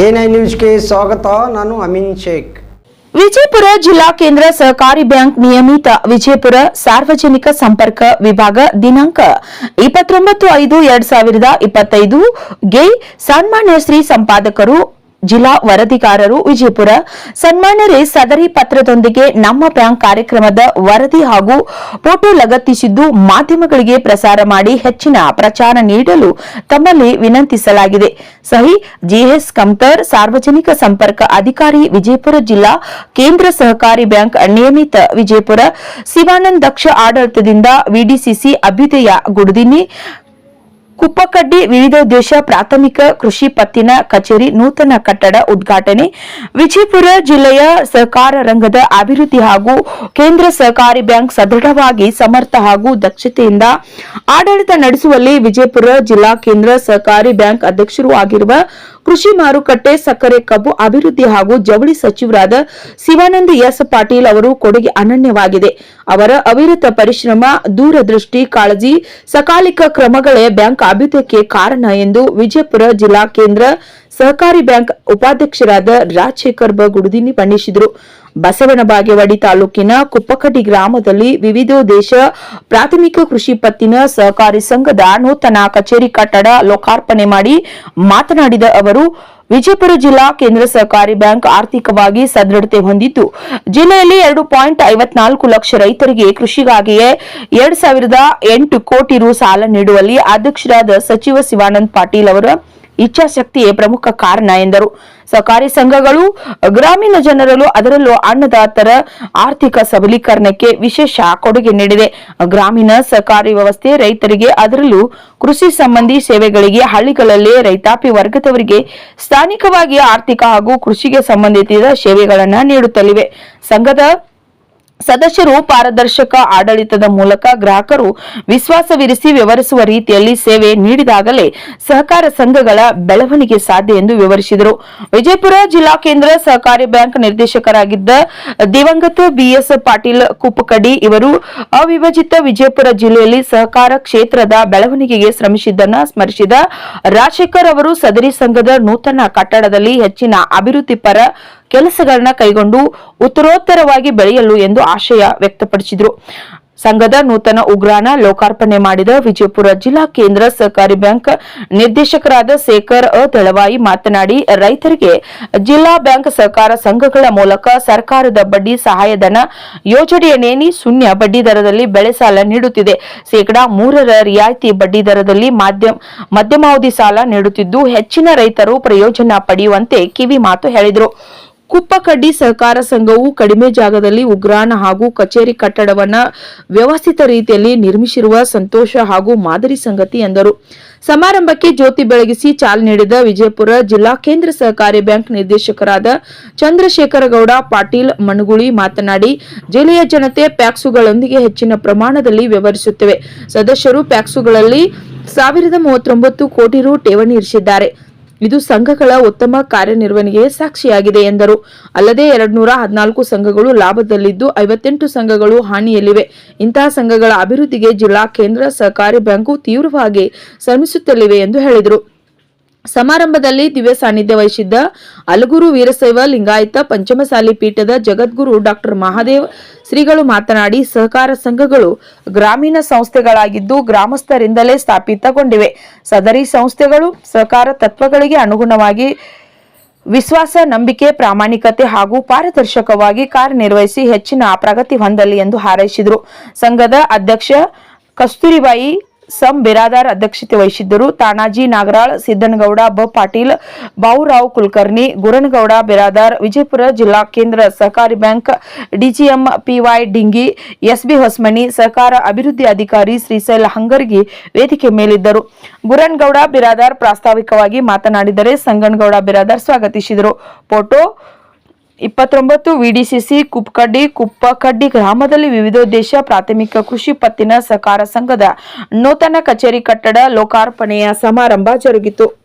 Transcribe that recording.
NI ನ್ಯೂಸ್ಗೆ ಸ್ವಾಗತ ನಾನು ಅಮೀನ್ ಶೇಖ್ ವಿಜಯಪುರ ಜಿಲ್ಲಾ ಕೇಂದ್ರ ಸಹಕಾರಿ ಬ್ಯಾಂಕ್ ನಿಯಮಿತ ವಿಜಯಪುರ ಸಾರ್ವಜನಿಕ ಸಂಪರ್ಕ ವಿಭಾಗ ದಿನಾಂಕ ಇಪ್ಪತ್ತೊಂಬತ್ತು ಐದು ಎರಡ್ ಸಾವಿರದ ಇಪ್ಪತ್ತೈದು ಗೆ ಸನ್ಮಾನ್ಯ ಶ್ರೀ ಸಂಪಾದಕರು ಜಿಲ್ಲಾ ವರದಿಗಾರರು ವಿಜಯಪುರ. ಸನ್ಮಾನರೇ ಸದರಿ ಪತ್ರದೊಂದಿಗೆ ನಮ್ಮ ಬ್ಯಾಂಕ್ ಕಾರ್ಯಕ್ರಮದ ವರದಿ ಹಾಗೂ ಫೋಟೋ ಲಗತ್ತಿಸಿದ್ದು ಮಾಧ್ಯಮಗಳಿಗೆ ಪ್ರಸಾರ ಮಾಡಿ ಹೆಚ್ಚಿನ ಪ್ರಚಾರ ನೀಡಲು ತಮ್ಮಲ್ಲಿ ವಿನಂತಿಸಲಾಗಿದೆ. ಸಹಿ ಜಿಎಸ್ ಕಮ್ತರ್, ಸಾರ್ವಜನಿಕ ಸಂಪರ್ಕ ಅಧಿಕಾರಿ ವಿಜಯಪುರ ಜಿಲ್ಲಾ, ಕೇಂದ್ರ ಸಹಕಾರಿ ಬ್ಯಾಂಕ್ ನಿಯಮಿತ ವಿಜಯಪುರ, ಶಿವಾನಂದ್ ದಕ್ಷ ಆಡಳಿತದಿಂದ ವಿಡಿಸಿಸಿ ಅಭ್ಯುದಯ ಗುಡುದಿನಿ ಕುಪ್ಪಕಡ್ಡಿ ವಿವಿಧೋದ್ದೇಶ ಪ್ರಾಥಮಿಕ ಕೃಷಿ ಪತ್ತಿನ ಕಚೇರಿ ನೂತನ ಕಟ್ಟಡ ಉದ್ಘಾಟನೆ. ವಿಜಯಪುರ ಜಿಲ್ಲೆಯ ಸಹಕಾರ ರಂಗದ ಅಭಿವೃದ್ಧಿ ಹಾಗೂ ಕೇಂದ್ರ ಸಹಕಾರಿ ಬ್ಯಾಂಕ್ ಸದೃಢವಾಗಿ ಸಮರ್ಥ ಹಾಗೂ ದಕ್ಷತೆಯಿಂದ ಆಡಳಿತ ನಡೆಸುವಲ್ಲಿ ವಿಜಯಪುರ ಜಿಲ್ಲಾ ಕೇಂದ್ರ ಸಹಕಾರಿ ಬ್ಯಾಂಕ್ ಅಧ್ಯಕ್ಷರೂ ಆಗಿರುವ ಕೃಷಿ ಮಾರುಕಟ್ಟೆ ಸಕ್ಕರೆ ಕಬ್ಬು ಅಭಿವೃದ್ಧಿ ಹಾಗೂ ಜವಳಿ ಸಚಿವರಾದ ಶಿವಾನಂದ ಎಸ್ ಪಾಟೀಲ್ ಅವರು ಕೊಡುಗೆ ಅನನ್ಯವಾಗಿದೆ. ಅವರ ಅವಿರತ ಪರಿಶ್ರಮ, ದೂರದೃಷ್ಟಿ, ಕಾಳಜಿ, ಸಕಾಲಿಕ ಕ್ರಮಗಳೇ ಬ್ಯಾಂಕ್ ಅಭ್ಯುದಯಕ್ಕೆ ಕಾರಣ ಎಂದು ವಿಜಯಪುರ ಜಿಲ್ಲಾ ಕೇಂದ್ರ ಸಹಕಾರಿ ಬ್ಯಾಂಕ್ ಉಪಾಧ್ಯಕ್ಷರಾದ ರಾಜಶೇಖರ್ ಗುಡುದಿನಿ ಬಣ್ಣಿಸಿದರು ಬಸವನ ಬಾಗೇವಾಡಿ ತಾಲೂಕಿನ ಕುಪ್ಪಕಟ್ಟಿ ಗ್ರಾಮದಲ್ಲಿ ವಿವಿಧೋದ್ದೇಶ ಪ್ರಾಥಮಿಕ ಕೃಷಿ ಪತ್ತಿನ ಸಹಕಾರಿ ಸಂಘದ ನೂತನ ಕಚೇರಿ ಕಟ್ಟಡ ಲೋಕಾರ್ಪಣೆ ಮಾಡಿ ಮಾತನಾಡಿದ ಅವರು, ವಿಜಯಪುರ ಜಿಲ್ಲಾ ಕೇಂದ್ರ ಸಹಕಾರಿ ಬ್ಯಾಂಕ್ ಆರ್ಥಿಕವಾಗಿ ಸದೃಢತೆ ಹೊಂದಿದ್ದು, ಜಿಲ್ಲೆಯಲ್ಲಿ ಎರಡು ಪಾಯಿಂಟ್ ಐವತ್ನಾಲ್ಕು ಲಕ್ಷ ರೈತರಿಗೆ ಕೃಷಿಗಾಗಿಯೇ ಎರಡ್ ಸಾವಿರದ ಎಂಟು ಕೋಟಿ ರು ಸಾಲ ನೀಡುವಲ್ಲಿ ಅಧ್ಯಕ್ಷರಾದ ಸಚಿವ ಶಿವಾನಂದ್ ಪಾಟೀಲ್ ಅವರ ಇಚ್ಛಾಶಕ್ತಿಯೇ ಪ್ರಮುಖ ಕಾರಣ ಎಂದರು. ಸಹಕಾರಿ ಸಂಘಗಳು, ಗ್ರಾಮೀಣ ಜನರಲ್ಲೂ ಅದರಲ್ಲೂ ಅನ್ನದಾತರ ಆರ್ಥಿಕ ಸಬಲೀಕರಣಕ್ಕೆ ವಿಶೇಷ ಕೊಡುಗೆ ನೀಡಿದೆ ಗ್ರಾಮೀಣ ಸಹಕಾರಿ ವ್ಯವಸ್ಥೆ ರೈತರಿಗೆ, ಅದರಲ್ಲೂ ಕೃಷಿ ಸಂಬಂಧಿ ಸೇವೆಗಳಿಗೆ, ಹಳ್ಳಿಗಳಲ್ಲೇ ರೈತಾಪಿ ವರ್ಗದವರಿಗೆ ಸ್ಥಾನಿಕವಾಗಿ ಆರ್ಥಿಕ ಹಾಗೂ ಕೃಷಿಗೆ ಸಂಬಂಧಿಸಿದ ಸೇವೆಗಳನ್ನು ನೀಡುತ್ತಲಿವೆ. ಸಂಘದ ಸದಸ್ಯರು ಪಾರದರ್ಶಕ ಆಡಳಿತದ ಮೂಲಕ ಗ್ರಾಹಕರು ವಿಶ್ವಾಸವಿರಿಸಿ ವ್ಯವಹರಿಸುವ ರೀತಿಯಲ್ಲಿ ಸೇವೆ ನೀಡಿದಾಗಲೇ ಸಹಕಾರ ಸಂಘಗಳ ಬೆಳವಣಿಗೆ ಸಾಧ್ಯ ಎಂದು ವಿವರಿಸಿದರು. ವಿಜಯಪುರ ಜಿಲ್ಲಾ ಕೇಂದ್ರ ಸಹಕಾರಿ ಬ್ಯಾಂಕ್ ನಿರ್ದೇಶಕರಾಗಿದ್ದ ದಿವಂಗತ ಬಿಎಸ್ ಪಾಟೀಲ್ ಕುಪ್ಪಕಡಿ ಇವರು ಅವಿಭಜಿತ ವಿಜಯಪುರ ಜಿಲ್ಲೆಯಲ್ಲಿ ಸಹಕಾರ ಕ್ಷೇತ್ರದ ಬೆಳವಣಿಗೆಗೆ ಶ್ರಮಿಸಿದ್ದನ್ನ ಸ್ಮರಿಸಿದ ರಾಜಶೇಖರ್ ಅವರು ಸದರಿ ಸಂಘದ ನೂತನ ಕಟ್ಟಡದಲ್ಲಿ ಹೆಚ್ಚಿನ ಅಭಿವೃದ್ಧಿ ಪರ ಕೆಲಸಗಳನ್ನ ಕೈಗೊಂಡು ಉತ್ತರೋತ್ತರವಾಗಿ ಬೆಳೆಯಲು ಎಂದು ಆಶಯ ವ್ಯಕ್ತಪಡಿಸಿದರು. ಸಂಘದ ನೂತನ ಉಗ್ರಾಣ ಲೋಕಾರ್ಪಣೆ ಮಾಡಿದ ವಿಜಯಪುರ ಜಿಲ್ಲಾ ಕೇಂದ್ರ ಸಹಕಾರಿ ಬ್ಯಾಂಕ್ ನಿರ್ದೇಶಕರಾದ ಶೇಖರ್ ಅ. ತೆಳವಾಯಿ ಮಾತನಾಡಿ, ರೈತರಿಗೆ ಜಿಲ್ಲಾ ಬ್ಯಾಂಕ್ ಸಹಕಾರ ಸಂಘಗಳ ಮೂಲಕ ಸರ್ಕಾರದ ಬಡ್ಡಿ ಸಹಾಯಧನ ಯೋಜನೆಯ ನೇನಿ ಶೂನ್ಯ ಬಡ್ಡಿ ದರದಲ್ಲಿ ಬೆಳೆ ಸಾಲ ನೀಡುತ್ತಿದೆ. ಶೇಕಡಾ ಮೂರರ ರಿಯಾಯಿತಿ ಬಡ್ಡಿ ದರದಲ್ಲಿ ಮಾಧ್ಯಮ, ಮಧ್ಯಮಾವಧಿ ಸಾಲ ನೀಡುತ್ತಿದ್ದು, ಹೆಚ್ಚಿನ ರೈತರು ಪ್ರಯೋಜನ ಪಡೆಯುವಂತೆ ಕಿವಿ ಮಾತು ಹೇಳಿದರು. ಕುಪ್ಪಕಡ್ಡಿ ಸಹಕಾರ ಸಂಘವು ಕಡಿಮೆ ಜಾಗದಲ್ಲಿ ಉಗ್ರಾಣ ಹಾಗೂ ಕಚೇರಿ ಕಟ್ಟಡವನ್ನ ವ್ಯವಸ್ಥಿತ ರೀತಿಯಲ್ಲಿ ನಿರ್ಮಿಸಿರುವ ಸಂತೋಷ ಹಾಗೂ ಮಾದರಿ ಸಂಗತಿ ಎಂದರು. ಸಮಾರಂಭಕ್ಕೆ ಜ್ಯೋತಿ ಬೆಳಗಿಸಿ ಚಾಲನೆ ನೀಡಿದ ವಿಜಯಪುರ ಜಿಲ್ಲಾ ಕೇಂದ್ರ ಸಹಕಾರಿ ಬ್ಯಾಂಕ್ ನಿರ್ದೇಶಕರಾದ ಚಂದ್ರಶೇಖರ ಗೌಡ ಪಾಟೀಲ್ ಮಣಗುಳಿ ಮಾತನಾಡಿ, ಜಿಲ್ಲೆಯ ಜನತೆ ಪ್ಯಾಕ್ಸುಗಳೊಂದಿಗೆ ಹೆಚ್ಚಿನ ಪ್ರಮಾಣದಲ್ಲಿ ವ್ಯವಹರಿಸುತ್ತಿವೆ. ಸದಸ್ಯರು ಪ್ಯಾಕ್ಸುಗಳಲ್ಲಿ ಸಾವಿರದ ಮೂವತ್ತೊಂಬತ್ತು ಕೋಟಿ ರು ಠೇವಣಿ ಇರಿಸಿದ್ದಾರೆ. ಇದು ಸಂಘಗಳ ಉತ್ತಮ ಕಾರ್ಯನಿರ್ವಹಣೆಗೆ ಸಾಕ್ಷಿಯಾಗಿದೆ ಎಂದರು. ಅಲ್ಲದೆ ಎರಡ್ನೂರ ಹದಿನಾಲ್ಕು ಸಂಘಗಳು ಲಾಭದಲ್ಲಿದ್ದು ಐವತ್ತೆಂಟು ಸಂಘಗಳು ಹಾನಿಯಲ್ಲಿವೆ. ಇಂತಹ ಸಂಘಗಳ ಅಭಿವೃದ್ಧಿಗೆ ಜಿಲ್ಲಾ ಕೇಂದ್ರ ಸಹಕಾರಿ ಬ್ಯಾಂಕು ತೀವ್ರವಾಗಿ ಶ್ರಮಿಸುತ್ತಲಿವೆ ಎಂದು ಹೇಳಿದರು. ಸಮಾರಂಭದಲ್ಲಿ ದಿವ್ಯ ಸಾನ್ನಿಧ್ಯ ವಹಿಸಿದ್ದ ಅಲಗೂರು ವೀರಶೈವ ಲಿಂಗಾಯತ ಪಂಚಮಸಾಲಿ ಪೀಠದ ಜಗದ್ಗುರು ಡಾಕ್ಟರ್ ಮಹಾದೇವ್ ಶ್ರೀಗಳು ಮಾತನಾಡಿ ಸಹಕಾರ ಸಂಘಗಳು ಗ್ರಾಮೀಣ ಸಂಸ್ಥೆಗಳಾಗಿದ್ದು ಗ್ರಾಮಸ್ಥರಿಂದಲೇ ಸ್ಥಾಪಿತಗೊಂಡಿವೆ. ಸದರಿ ಸಂಸ್ಥೆಗಳು ಸಹಕಾರ ತತ್ವಗಳಿಗೆ ಅನುಗುಣವಾಗಿ ವಿಶ್ವಾಸ, ನಂಬಿಕೆ, ಪ್ರಾಮಾಣಿಕತೆ ಹಾಗೂ ಪಾರದರ್ಶಕವಾಗಿ ಕಾರ್ಯನಿರ್ವಹಿಸಿ ಹೆಚ್ಚಿನ ಪ್ರಗತಿ ಹೊಂದಲಿ ಎಂದು ಹಾರೈಸಿದರು. ಸಂಘದ ಅಧ್ಯಕ್ಷ ಕಸ್ತೂರಿಬಾಯಿ ಸಂ ಬಿರಾದಾರ್ ಅಧ್ಯಕ್ಷತೆ ವಹಿಸಿದ್ದರು. ತಾಣಾಜಿ ನಾಗರಾಳ್, ಸಿದ್ದನಗೌಡ, ಬ. ಪಾಟೀಲ್, ಬಾವುರಾವ್ ಕುಲಕರ್ಣಿ, ಗುರನಗೌಡ ಬಿರಾದಾರ್, ವಿಜಯಪುರ ಜಿಲ್ಲಾ ಕೇಂದ್ರ ಸಹಕಾರಿ bank DGM PY Dingi, SB Hosamani, ಸಹಕಾರ ಅಭಿವೃದ್ಧಿ ಅಧಿಕಾರಿ ಶ್ರೀಶೈಲ ಹಂಗರ್ಗಿ ವೇದಿಕೆ ಮೇಲಿದ್ದರು. ಗುರನ್ಗೌಡ ಬಿರಾದಾರ್ ಪ್ರಾಸ್ತಾವಿಕವಾಗಿ ಮಾತನಾಡಿದರೆ ಸಂಗನಗೌಡ ಬಿರಾದಾರ್ ಸ್ವಾಗತಿಸಿದರು. ಫೋಟೋ ಇಪ್ಪತ್ತೊಂಬತ್ತು ವಿಡಿಸಿಸಿ ಕುಪ್ಕಡ್ಡಿ, ಕುಪ್ಪಕಡ್ಡಿ ಗ್ರಾಮದಲ್ಲಿ ವಿವಿಧೋದ್ದೇಶ ಪ್ರಾಥಮಿಕ ಕೃಷಿ ಪತ್ತಿನ ಸಹಕಾರ ಸಂಘದ ನೂತನ ಕಚೇರಿ ಕಟ್ಟಡ ಲೋಕಾರ್ಪಣೆಯ ಸಮಾರಂಭ ಜರುಗಿತು.